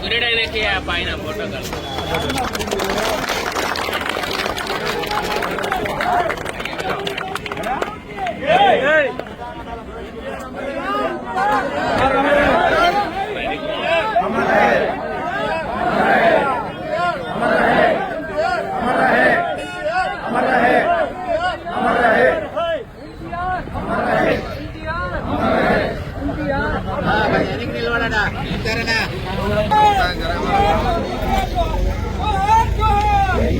గురిడైనకి పైన ఫోటో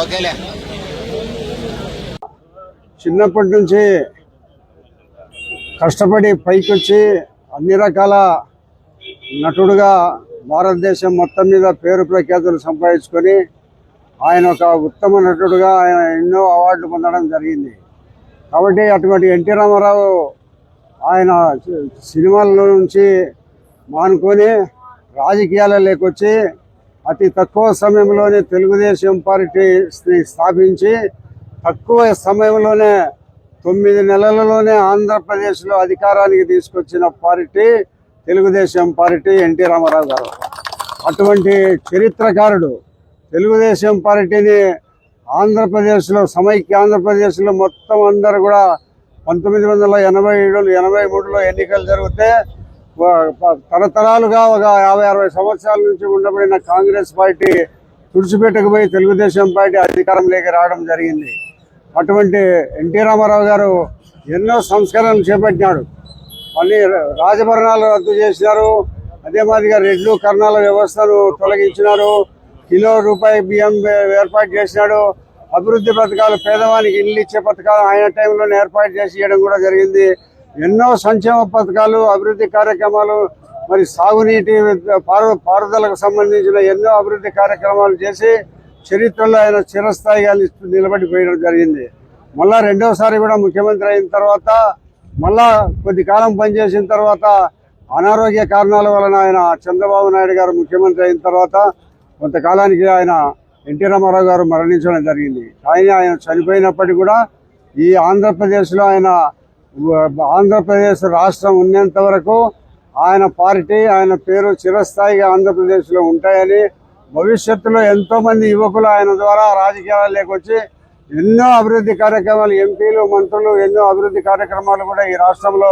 ఓకేలే. చిన్నప్పటి నుంచి కష్టపడి పైకొచ్చి అన్ని రకాల నటుడుగా భారతదేశం మొత్తం మీద పేరు ప్రఖ్యాతులు సంపాదించుకొని ఆయన ఒక ఉత్తమ నటుడుగా ఆయన ఎన్నో అవార్డులు పొందడం జరిగింది. కాబట్టి అటువంటి ఎన్టీ రామారావు ఆయన సినిమాల నుంచి మానుకొని రాజకీయాల వచ్చి అతి తక్కువ సమయంలోనే తెలుగుదేశం పార్టీని స్థాపించి తక్కువ సమయంలోనే తొమ్మిది నెలలలోనే ఆంధ్రప్రదేశ్లో అధికారానికి తీసుకొచ్చిన party Telugu Desam party NT Rama Rao garu. అటువంటి చరిత్రకారుడు తెలుగుదేశం పార్టీని ఆంధ్రప్రదేశ్లో సమైక్య ఆంధ్రప్రదేశ్లో మొత్తం అందరు కూడా పంతొమ్మిది వందల ఎనభై ఏడు ఎనభై మూడులో ఎన్నికలు జరిగితే తరతరాలుగా ఒక యాభై అరవై సంవత్సరాల నుంచి ఉండబడిన కాంగ్రెస్ పార్టీ తుడిచిపెట్టకపోయి తెలుగుదేశం పార్టీ అధికారంలోకి రావడం జరిగింది. అటువంటి ఎన్టీ రామారావు గారు ఎన్నో సంస్కరణలు చేపట్టినాడు. మళ్ళీ రాజభరణాలు రద్దు చేసినారు. అదే మాదిరిగా రెడ్లు కర్ణాల వ్యవస్థను తొలగించినారు. కిలో రూపాయి బియ్యం ఏర్పాటు చేసినాడు. అభివృద్ధి పథకాలు పేదవానికి ఇల్లు ఇచ్చే పథకాలు ఆయన టైంలోనే ఏర్పాటు చేసి ఇవ్వడం కూడా జరిగింది. ఎన్నో సంక్షేమ పథకాలు అభివృద్ధి కార్యక్రమాలు మరి సాగునీటి పారు పారుదలకు సంబంధించిన ఎన్నో అభివృద్ధి కార్యక్రమాలు చేసి చరిత్రలో ఆయన చిరస్థాయిగా నిలబడిపోయడం జరిగింది. మళ్ళా రెండోసారి కూడా ముఖ్యమంత్రి అయిన తర్వాత మళ్ళా కొద్ది కాలం పనిచేసిన తర్వాత అనారోగ్య కారణాల వలన ఆయన చంద్రబాబు నాయుడు గారు ముఖ్యమంత్రి అయిన తర్వాత కొంతకాలానికి ఆయన ఎన్టీ రామారావు గారు మరణించడం జరిగింది. కానీ ఆయన చనిపోయినప్పటికీ కూడా ఈ ఆంధ్రప్రదేశ్లో ఆయన ఆంధ్రప్రదేశ్ రాష్ట్రం ఉన్నంత వరకు ఆయన పార్టీ ఆయన పేరు చిరస్థాయిగా ఆంధ్రప్రదేశ్లో ఉంటాయని భవిష్యత్తులో ఎంతోమంది యువకులు ఆయన ద్వారా రాజకీయాల్లోకి వచ్చి ఎన్నో అభివృద్ధి కార్యక్రమాలు ఎంపీలు మంత్రులు ఎన్నో అభివృద్ధి కార్యక్రమాలు కూడా ఈ రాష్ట్రంలో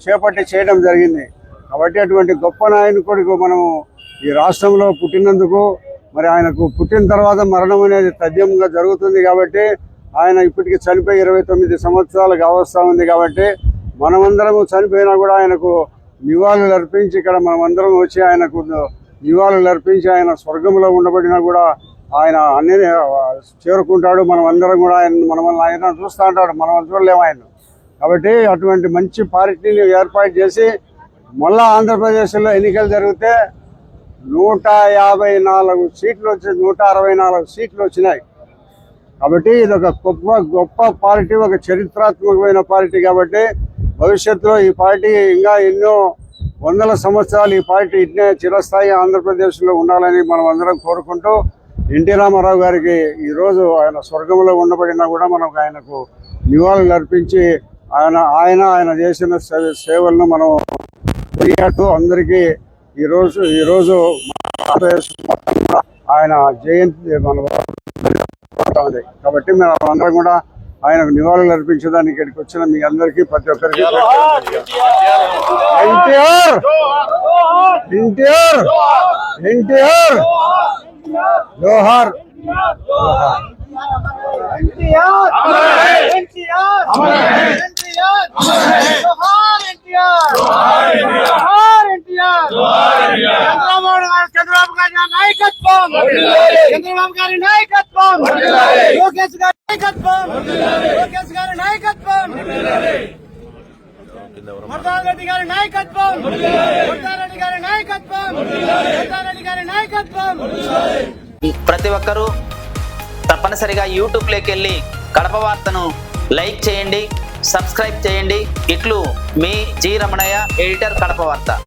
చేపట్టి చేయడం జరిగింది. కాబట్టి అటువంటి గొప్ప నాయకుడికి మనము ఈ రాష్ట్రంలో పుట్టినందుకు మరి ఆయనకు పుట్టిన తర్వాత మరణం అనేది తథ్యంగా జరుగుతుంది కాబట్టి ఆయన ఇప్పటికి చనిపోయి ఇరవై తొమ్మిది సంవత్సరాలు కావస్తా ఉంది కాబట్టి మనమందరము చనిపోయినా కూడా ఆయనకు నివాళులు అర్పించి ఇక్కడ మనమందరం వచ్చి ఆయనకు నివాళులు అర్పించి ఆయన స్వర్గంలో ఉండబడినా కూడా ఆయన అన్ని చేరుకుంటాడు. మనం అందరం కూడా ఆయన మనం ఆయన చూస్తూ ఉంటాడు. మనం చూడలేము ఆయన. కాబట్టి అటువంటి మంచి పార్టీని ఏర్పాటు చేసి మళ్ళా ఆంధ్రప్రదేశ్లో ఎన్నికలు జరిగితే నూట యాభై నాలుగు సీట్లు వచ్చి నూట అరవై నాలుగు సీట్లు వచ్చినాయి. కాబట్టి ఇది ఒక గొప్ప గొప్ప పార్టీ ఒక చరిత్రాత్మకమైన పార్టీ కాబట్టి భవిష్యత్తులో ఈ పార్టీ ఇంకా ఎన్నో వందల సంవత్సరాలు ఈ పార్టీ ఇట్నే చిరస్థాయి ఆంధ్రప్రదేశ్లో ఉండాలని మనం అందరం కోరుకుంటూ ఎన్టీ రామారావు గారికి ఈరోజు ఆయన స్వర్గంలో ఉండబడినా కూడా మనం ఆయనకు నివాళులు అర్పించి ఆయన ఆయన ఆయన చేసిన సేవలను మనం కొనియాడుతూ అందరికీ ఈరోజు ఈరోజు ఆంధ్రప్రదేశ్ మొత్తం ఆయన జయంతి మన జరుగుతూ ఉంది కాబట్టి మేము అందరం కూడా ఆయనకు నివాళులు అర్పించడానికి ఇక్కడికి వచ్చిన మీ అందరికీ ప్రతి ఒక్కరికి. ఎన్టీఆర్! ఎన్టీఆర్! ఎన్టీఆర్! జోహార్! ఎన్టీఆర్ ఎన్టీఆర్ ఎన్టీఆర్ జోహార్ ఎన్టీఆర్ జోహార్ ఎన్టీఆర్ చంద్రబాబు గారి చంద్రబాబు గారి నాయకత్వం చంద్రబాబు గారి నాయకత్వం. లోకేష్ గారి నాయకత్వం. లోకేష్ గారి నాయకత్వం. రెడ్డి గారి నాయకత్వం. రెడ్డి గారి నాయకత్వం. రెడ్డి గారి నాయకత్వం. ప్రతి ఒక్కరూ తప్పనిసరిగా యూట్యూబ్లోకి వెళ్ళి కడప వార్తను లైక్ చేయండి సబ్స్క్రైబ్ చేయండి. ఇట్లు మీ జి రమణయ్య ఎడిటర్ కడప వార్త.